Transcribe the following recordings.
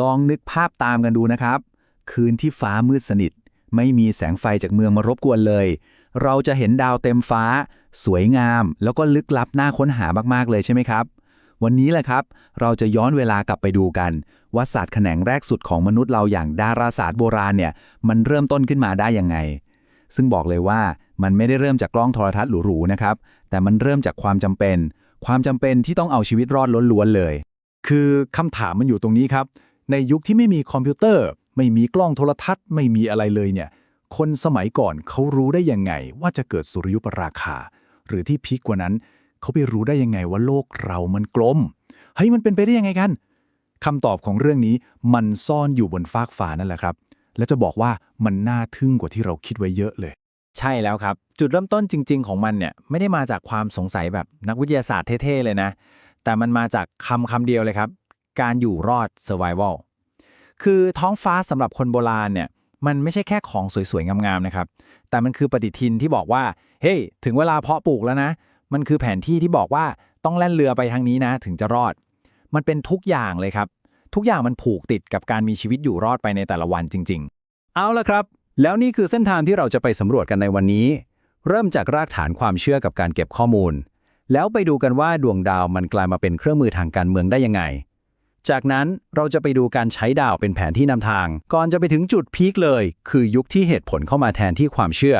ลองนึกภาพตามกันดูนะครับ คืนที่ฟ้ามืดสนิท ไม่มีแสงไฟจากเมืองมารบกวนเลย เราจะเห็นดาวเต็มฟ้า สวยงาม แล้วก็ลึกลับน่าค้นหามากๆเลยใช่ไหมครับ วันนี้แหละครับ เราจะย้อนเวลากลับไปดูกัน ว่าศาสตร์แขนงแรกสุดของมนุษย์เราอย่างดาราศาสตร์โบราณเนี่ยมันเริ่มต้นขึ้นมาได้ยังไง ซึ่งบอกเลยว่ามันไม่ได้เริ่มจากกล้องโทรทัศน์หรูๆนะครับ แต่มันเริ่มจากความจำเป็น ความจำเป็นที่ต้องเอาชีวิตรอดล้วนๆเลย คือคำถามมันอยู่ตรงนี้ครับ ในยุคที่ไม่มีคอมพิวเตอร์ ไม่มีกล้องโทรทัศน์ ไม่มีอะไรเลยเนี่ย คนสมัยก่อนเขารู้ได้ยังไงว่าจะเกิดสุริยุปราคา หรือที่พีกกว่านั้น เขาไปรู้ได้ยังไงว่าโลกเรามันกลมเฮ้ยมันเป็นไปได้ยังไงกันคำตอบของเรื่องนี้มันซ่อนอยู่บนฟากฟ้านั่นแหละครับ และจะบอกว่ามันน่าทึ่งกว่าที่เราคิดไว้เยอะเลย ใช่แล้วครับ จุดเริ่มต้นจริง ๆ ของมันเนี่ยไม่ได้มาจากความสงสัยแบบนักวิทยาศาสตร์เท่ๆเลยนะ แต่มันมาจากคำคำเดียวเลยครับ การอยู่รอด survival คือท้องฟ้าสำหรับคนโบราณเนี่ยมันไม่ใช่แค่ของสวยๆ งามๆ นะครับ แต่มันคือปฏิทินที่บอกว่า เฮ้ยถึงเวลาเพาะปลูกแล้วนะ มันคือแผนที่ที่บอกว่าต้องแล่นเรือไปทางนี้นะ ถึงจะรอด มันเป็นทุกอย่างเลยครับ ทุกอย่างมันผูกติดกับการมีชีวิตอยู่รอดไปในแต่ละวันจริง ๆ เอาละครับ แล้วนี่คือเส้นทางที่เราจะไปสำรวจกันในวันนี้ เริ่มจากรากฐานความเชื่อกับการเก็บข้อมูล แล้วไปดูกันว่าดวงดาวมันกลายมาเป็นเครื่องมือทางการเมืองได้ยังไง จากนั้นเราจะไปดูการใช้ดาวเป็นแผนที่นำทาง ก่อนจะไปถึงจุดพีคเลย คือยุคที่เหตุผลเข้ามาแทนที่ความเชื่อ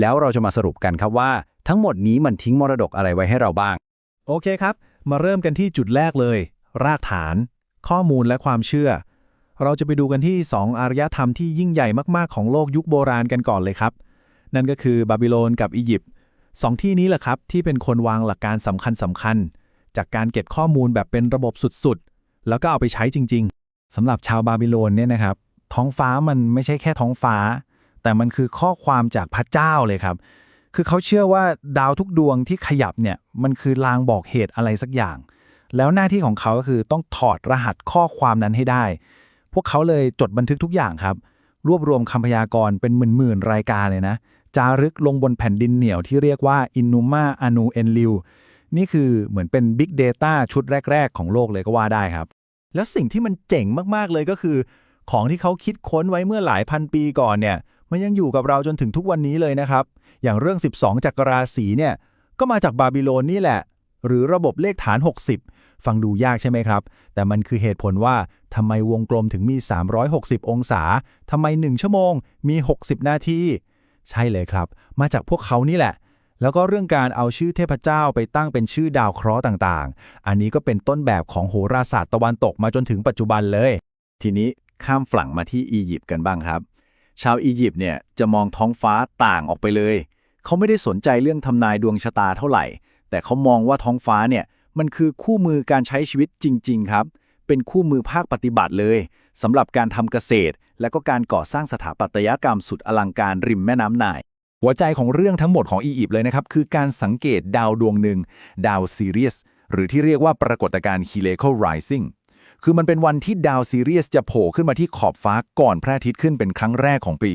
แล้วเราจะมาสรุปกันครับว่า ทั้งหมดนี้มันทิ้งมรดกอะไรไว้ให้เราบ้าง โอเคครับ มาเริ่มกันที่จุดแรกเลย รากฐาน ข้อมูลและความเชื่อ เราจะไปดูกันที่ 2 อารยธรรมที่ยิ่งใหญ่มากๆของโลกยุคโบราณกันก่อนเลยครับ นั่นก็คือบาบิโลนกับอียิปต์สองที่นี้แหละครับที่เป็นคนวางหลักการสำคัญสำคัญๆจากการเก็บข้อมูลแบบเป็นระบบสุดๆ แล้วก็เอาไปใช้จริง ๆสำหรับชาวบาบิโลนเนี่ยนะครับ ท้องฟ้ามันไม่ใช่แค่ท้องฟ้า แต่มันคือข้อความจากพระเจ้าเลยครับ คือเขาเชื่อว่าดาวทุกดวงที่ขยับเนี่ยมันคือลางบอกเหตุอะไรสักอย่าง แล้วหน้าที่ของเขาก็คือต้องถอดรหัสข้อความนั้นให้ได้ พวกเขาเลยจดบันทึกทุกอย่างครับ รวบรวมคำพยากรณ์เป็นหมื่นๆรายการเลยนะจารึกลงบนแผ่นดินเหนียวที่เรียกว่า Inuma Anu Enlil นี่ นี่คือเหมือนเป็น Big Data ชุดแรก ๆ ของโลกเลยก็ว่าได้ครับ แล้วสิ่งที่มันเจ๋งมากๆเลยก็คือ ของที่เขาคิดค้นไว้เมื่อหลายพันปีก่อนเนี่ยมันยังอยู่กับเราจนถึงทุกวันนี้เลยนะครับ อย่างเรื่อง 12 จักรราศีเนี่ยก็มาจากบาบิโลนนี่แหละ หรือระบบเลขฐาน 60 ฟังดูยากใช่ไหมครับ แต่มันคือเหตุผลว่าทำไมวงกลมถึงมี 360 องศาทำไม 1 ชั่วโมงมี 60 นาทีใช่เลยครับ มาจากพวกเขานี่แหละ แล้วก็เรื่องการเอาชื่อเทพเจ้าไปตั้งเป็นชื่อดาวเคราะห์ต่างๆ อันนี้ก็เป็นต้นแบบของโหราศาสตร์ตะวันตกมาจนถึงปัจจุบันเลย ทีนี้ข้ามฝั่งมาที่อียิปต์กันบ้างครับ ชาวอียิปต์เนี่ยจะมองท้องฟ้าต่างออกไปเลย เขาไม่ได้สนใจเรื่องทำนายดวงชะตาเท่าไหร่ แต่เขามองว่าท้องฟ้าเนี่ยมันคือคู่มือการใช้ชีวิตจริง ๆ ครับ เป็นคู่มือภาคปฏิบัติเลยสำหรับการทำเกษตร และก็การก่อสร้างสถาปัตยกรรมสุดอลังการริมแม่น้ำไน หัวใจของเรื่องทั้งหมดของอียิปต์เลยนะครับ คือการสังเกตดาวดวงหนึ่ง ดาวซีเรียส หรือที่เรียกว่าปรากฏการณ์ Heliacal Rising คือมันเป็นวันที่ดาวซีเรียสจะโผล่ขึ้นมาที่ขอบฟ้าก่อนพระอาทิตย์ขึ้นเป็นครั้งแรกของปี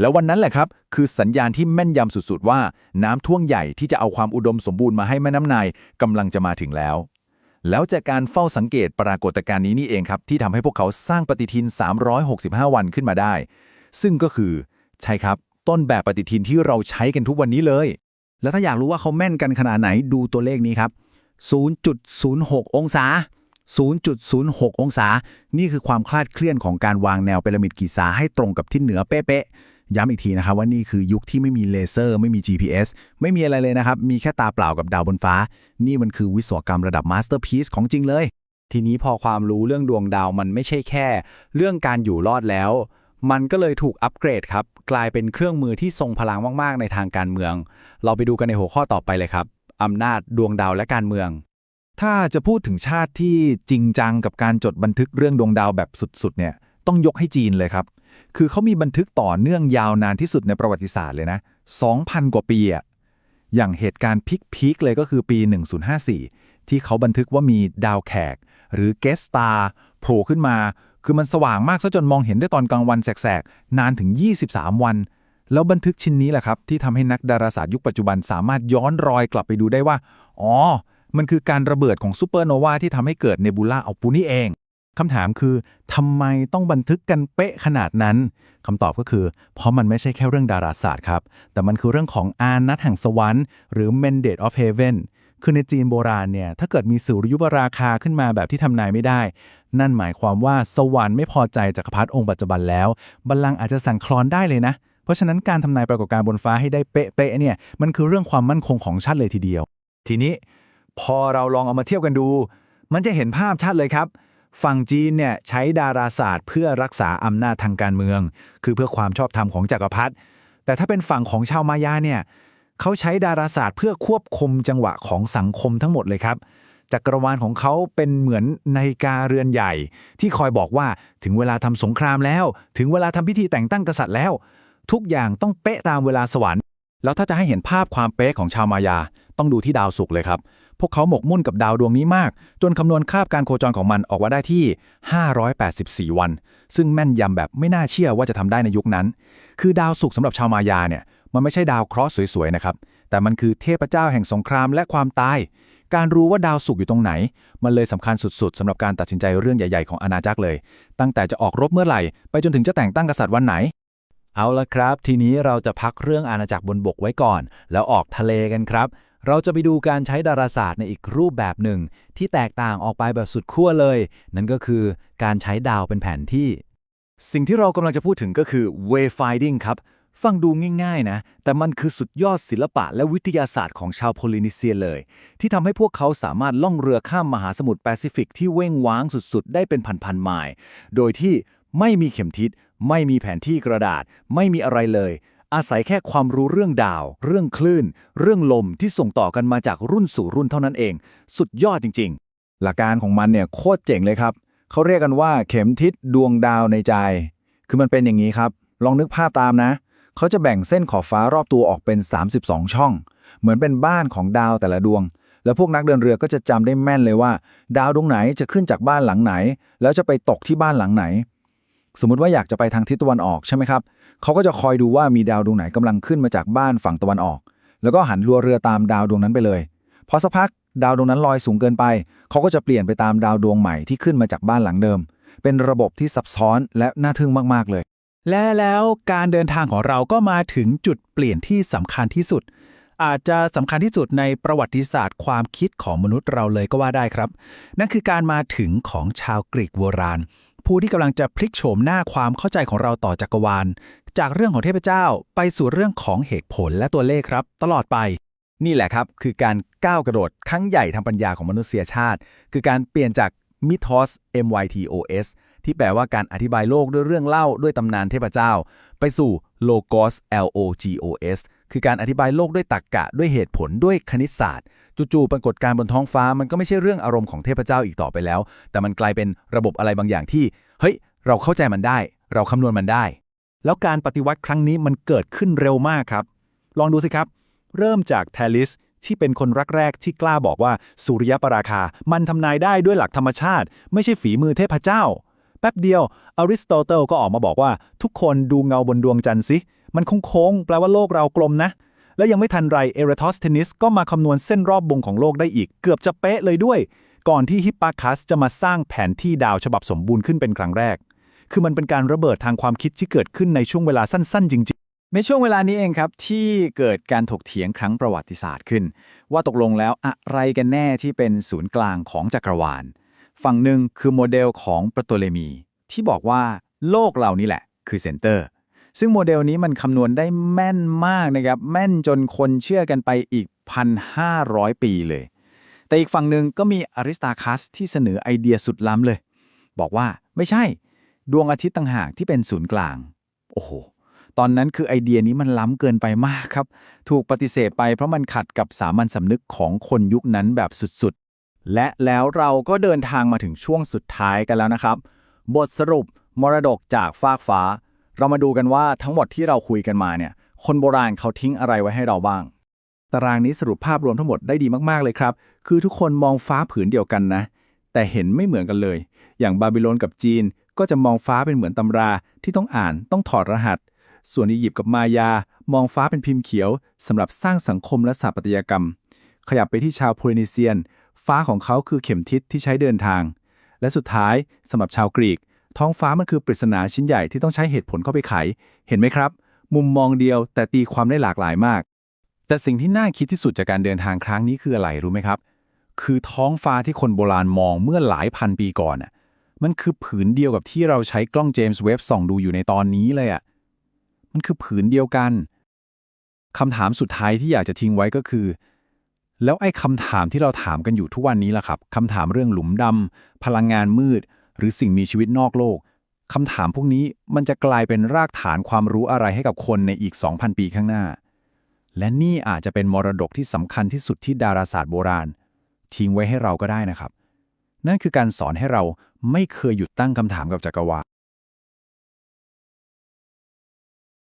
แล้ววันนั้นแหละครับ คือสัญญาณที่แม่นยำสุดๆ ว่าน้ำท่วงใหญ่ที่จะเอาความอุดมสมบูรณ์มาให้แม่น้ำนายกำลังจะมาถึงแล้ว แล้วจากการเฝ้าสังเกตปรากฏการณ์นี้นี่เองครับ ที่ทำให้พวกเขาสร้างปฏิทิน 365 วันขึ้นมาได้ ซึ่งก็คือใช่ครับ ต้นแบบปฏิทินที่เราใช้กันทุกวันนี้เลย แล้วถ้าอยากรู้ว่าเขาแม่นกันขนาดไหนดูตัวเลขนี้ครับ 0.06 องศา 0.06 องศา นี่คือความคลาดเคลื่อนของการวางแนวพีระมิดกิซาให้ตรงกับทิศเหนือเป๊ะๆ ย้ำอีกทีนะครับว่านี่คือยุคที่ไม่มีเลเซอร์ ไม่มี GPS ไม่มีอะไรเลยนะครับ มีแค่ตาเปล่ากับดาวบนฟ้า นี่มันคือวิศวกรรมระดับมาสเตอร์พีซของจริงเลย ทีนี้พอความรู้เรื่องดวงดาวมันไม่ใช่แค่ เรื่องการอยู่รอดแล้ว มันก็เลยถูกอัปเกรดครับ กลายเป็นเครื่องมือที่ทรงพลังมากๆ ในทางการเมือง เราไปดูกันในหัวข้อต่อไปเลยครับอำนาจดวงดาวและการเมือง ถ้าจะพูดถึงชาติที่จริงจังกับการจดบันทึกเรื่องดวงดาวแบบสุดๆเนี่ยต้องยกให้จีนเลยครับ คือเขามีบันทึกต่อเนื่องยาวนานที่สุดในประวัติศาสตร์เลยนะ 2,000 กว่าปีอะอย่างเหตุการณ์พีคๆเลยก็คือปี 1054 ที่เขาบันทึกว่ามีดาวแขก หรือเกสตาโผล่ขึ้นมา คือมันสว่างมากซะจนมองเห็นได้ตอนกลางวันแสกๆ นานถึง 23 วัน แล้วบันทึกชิ้นนี้แหละครับ ที่ทำให้นักดาราศาสตร์ยุคปัจจุบันสามารถย้อนรอยกลับไปดูได้ว่า อ๋อ มันคือการระเบิดของซูเปอร์โนวาที่ทำให้เกิดเนบูล่าอัลปูนี่เองคำถามคือทำไมต้องบันทึกกันเป๊ะขนาดนั้นคำตอบก็คือ เพราะมันไม่ใช่แค่เรื่องดาราศาสตร์ครับ แต่มันคือเรื่องของอานัตแห่งสวรรค์ หรือ mandate of heaven คือในจีนโบราณเนี่ยถ้าเกิดมีสุริยุปราคาขึ้นมาแบบที่ทำนายไม่ได้ นั่นหมายความว่าสวรรค์ไม่พอใจจักรพรรดิองค์ปัจจุบันแล้วบัลลังก์อาจจะสั่นคลอนได้เลยนะ เพราะฉะนั้นการทำนายปรากฏการณ์บนฟ้าให้ได้เป๊ะๆเนี่ยมันคือเรื่องความมั่นคงของชาติเลยทีเดียว ทีนี้พอเราลองเอามาเทียบกันดู มันจะเห็นภาพชัดเลยครับฝั่งจีนเนี่ยใช้ดาราศาสตร์เพื่อรักษาอำนาจทางการเมือง คือเพื่อความชอบธรรมของจักรพรรดิแต่ถ้าเป็นฝั่งของชาวมายาเนี่ย เขาใช้ดาราศาสตร์เพื่อควบคุมจังหวะของสังคมทั้งหมดเลยครับจักรวาลของเขาเป็นเหมือนนาฬิกาเรือนใหญ่ ที่คอยบอกว่าถึงเวลาทำสงครามแล้ว ถึงเวลาทำพิธีแต่งตั้งกษัตริย์แล้ว ทุกอย่างต้องเป๊ะตามเวลาสวรรค์แล้วถ้าจะให้เห็นภาพความเป๊ะของชาวมายา ต้องดูที่ดาวศุกร์เลยครับ พวกเขาหมกมุ่นกับดาวดวงนี้มาก จนคำนวณคาบการโคจรของมันออกมาได้ที่ 584 วัน ซึ่งแม่นยำแบบไม่น่าเชื่อว่าจะทำได้ในยุคนั้น คือดาวศุกร์สำหรับชาวมายาเนี่ย มันไม่ใช่ดาวเคราะห์สวยๆนะครับ แต่มันคือเทพเจ้าแห่งสงครามและความตาย การรู้ว่าดาวศุกอยู่ตรงไหน มันเลยสำคัญสุดๆสำหรับการตัดสินใจเรื่องใหญ่ๆของอาณาจักรเลย ตั้งแต่จะออกรบเมื่อไหร่ ไปจนถึงจะแต่งตั้งกษัตริย์วันไหน เอาละครับ ทีนี้เราจะพักเรื่องอาณาจักรบนบกไว้ก่อน แล้วออกทะเลกันครับ เราจะไปดูการใช้ดาราศาสตร์ในอีกรูปแบบหนึ่ง ที่แตกต่างออกไปแบบสุดขั้วเลย นั่นก็คือการใช้ดาวเป็นแผนที่ สิ่งที่เรากำลังจะพูดถึงก็คือ wayfinding ครับ ฟังดูง่ายๆนะ แต่มันคือสุดยอดศิลปะและวิทยาศาสตร์ของชาวโพลินีเซียเลย ที่ทำให้พวกเขาสามารถล่องเรือข้ามมหาสมุทรแปซิฟิกที่เว้งว้างสุดๆ ได้เป็นพันๆไมล์ โดยที่ไม่มีเข็มทิศ ไม่มีแผนที่กระดาษ ไม่มีอะไรเลย อาศัยแค่ความรู้เรื่องดาว เรื่องคลื่น เรื่องลมที่ส่งต่อกันมาจากรุ่นสู่รุ่นเท่านั้นเอง สุดยอดจริง ๆ หลักการของมันเนี่ยโคตรเจ๋งเลยครับเขาเรียกกันว่าเข็มทิศดวงดาวในใจ คือมันเป็นอย่างนี้ครับ ลองนึกภาพตามนะ เขาจะแบ่งเส้นขอบฟ้ารอบตัวออกเป็น 32 ช่อง เหมือนเป็นบ้านของดาวแต่ละดวง แล้วพวกนักเดินเรือก็จะจำได้แม่นเลยว่า ดาวดวงไหนจะขึ้นจากบ้านหลังไหน แล้วจะไปตกที่บ้านหลังไหน สมมติว่าอยากจะไปทางทิศตะวันออกใช่ไหมครับเขาก็จะคอยดูว่ามีดาวดวงไหนกำลังขึ้นมาจากบ้านฝั่งตะวันออก แล้วก็หันรัวเรือตามดาวดวงนั้นไปเลยพอสักพักดาวดวงนั้นลอยสูงเกินไป เขาก็จะเปลี่ยนไปตามดาวดวงใหม่ที่ขึ้นมาจากบ้านหลังเดิม เป็นระบบที่ซับซ้อนและน่าทึ่งมาก ๆ เลย และแล้วการเดินทางของเราก็มาถึงจุดเปลี่ยนที่สำคัญที่สุด อาจจะสำคัญที่สุดในประวัติศาสตร์ความคิดของมนุษย์เราเลยก็ว่าได้ครับ นั่นคือการมาถึงของชาวกรีกโบราณ ผู้ที่กำลังจะพลิกโฉมหน้าความเข้าใจของเราต่อจักรวาล จากเรื่องของเทพเจ้าไปสู่เรื่องของเหตุผลและตัวเลขครับ ตลอดไป นี่แหละครับ คือการก้าวกระโดดครั้งใหญ่ทางปัญญาของมนุษยชาติ คือการเปลี่ยนจาก mythos mythos ที่แปลว่าการอธิบายโลกด้วยเรื่องเล่าด้วยตำนานเทพเจ้า ไปสู่ logos logos คือการอธิบายโลกด้วยตรรกกะด้วยเหตุผลด้วยคณิตศาสตร์ จู่ๆปรากฏการณ์บนท้องฟ้ามันก็ไม่ใช่เรื่องอารมณ์ของเทพเจ้าอีกต่อไปแล้ว แต่มันกลายเป็นระบบอะไรบางอย่างที่ เฮ้ย เราเข้าใจมันได้ เราคำนวณมันได้ แล้วการปฏิวัติครั้งนี้มันเกิดขึ้นเร็วมากครับ ลองดูสิครับ เริ่มจากแทลิสที่เป็นคนรักแรกที่กล้าบอกว่าสุริยปราคา มันทำนายได้ด้วยหลักธรรมชาติ ไม่ใช่ฝีมือเทพเจ้า แป๊บเดียวอริสโตเติลก็ออกมาบอกว่า ทุกคนดูเงาบนดวงจันทร์สิมันโค้งๆแปลว่าโลกเรากลมนะ และยังไม่ทันไรเอเรทอสเทนิสก็มาคำนวณเส้นรอบวงของโลกได้อีก เกือบจะเป๊ะเลยด้วย ก่อนที่ฮิปปาคัสจะมาสร้างแผนที่ดาวฉบับสมบูรณ์ขึ้นเป็นครั้งแรก คือมันเป็นการระเบิดทางความคิดที่เกิดขึ้นในช่วงเวลาสั้นๆ จริงๆในช่วงเวลานี้เองครับ ที่เกิดการถกเถียงครั้งประวัติศาสตร์ขึ้น ว่าตกลงแล้วอะไรกันแน่ที่เป็นศูนย์กลางของจักรวาล ฝั่งหนึ่งคือโมเดลของปรโตเลมี ที่บอกว่าโลกเรานี่แหละ คือเซนเตอร์ ซึ่งโมเดลนี้มันคำนวณได้แม่นมากนะครับ แม่นจนคนเชื่อกันไปอีก 1,500 ปีเลย แต่อีกฝั่งหนึ่งก็มีอริสตาคัสที่เสนอไอเดียสุดล้ำเลย บอกว่าไม่ใช่ ดวงอาทิตย์ต่างหากที่เป็นศูนย์กลาง โอ้โหตอนนั้นคือไอเดียนี้มันล้ำเกินไปมากครับ ถูกปฏิเสธไปเพราะมันขัดกับสามัญสำนึกของคนยุคนั้นแบบสุด และแล้วเราก็เดินทางมาถึงช่วงสุดท้ายกันแล้วนะครับ บทสรุปมรดกจากฟากฟ้า เรามาดูกันว่าทั้งหมดที่เราคุยกันมาเนี่ย คนโบราณเขาทิ้งอะไรไว้ให้เราบ้าง ตารางนี้สรุปภาพรวมทั้งหมดได้ดีมากๆเลยครับ คือทุกคนมองฟ้าผืนเดียวกันนะ แต่เห็นไม่เหมือนกันเลย อย่างบาบิโลนกับจีน ก็จะมองฟ้าเป็นเหมือนตำราที่ต้องอ่านต้องถอดรหัส ส่วนอียิปต์กับมายามองฟ้าเป็นพิมพ์เขียวสำหรับสร้างสังคมและสถาปัตยกรรม ขยับไปที่ชาวโพลินีเซียน ฟ้าของเขาคือเข็มทิศที่ใช้เดินทาง และสุดท้ายสำหรับชาวกรีก ท้องฟ้ามันคือปริศนาชิ้นใหญ่ที่ต้องใช้เหตุผลเข้าไปไข เห็นไหมครับ มุมมองเดียวแต่ตีความได้หลากหลายมาก แต่สิ่งที่น่าคิดที่สุดจากการเดินทางครั้งนี้คืออะไรรู้ไหมครับ คือท้องฟ้าที่คนโบราณมองเมื่อหลายพันปีก่อนน่ะมันคือผืนเดียวกับที่เราใช้กล้องเจมส์เว็บส่องดูอยู่ในตอนนี้เลยอะมันคือผืนเดียวกันคำถามสุดท้ายที่อยากจะทิ้งไว้ก็คือ แล้วไอ้คำถามที่เราถามกันอยู่ทุกวันนี้ล่ะครับคำถามเรื่องหลุมดำพลังงานมืด หรือสิ่งมีชีวิตนอกโลกคำถามพวกนี้มันจะกลายเป็นรากฐานความรู้อะไรให้กับคนในอีก 2,000 ปีข้างหน้า และนี่อาจจะเป็นมรดกที่สำคัญที่สุดที่ดาราศาสตร์โบราณ ทิ้งไว้ให้เราก็ได้นะครับ นั่นคือการสอนให้เราไม่เคยหยุดตั้งคำถามกับจักรวาล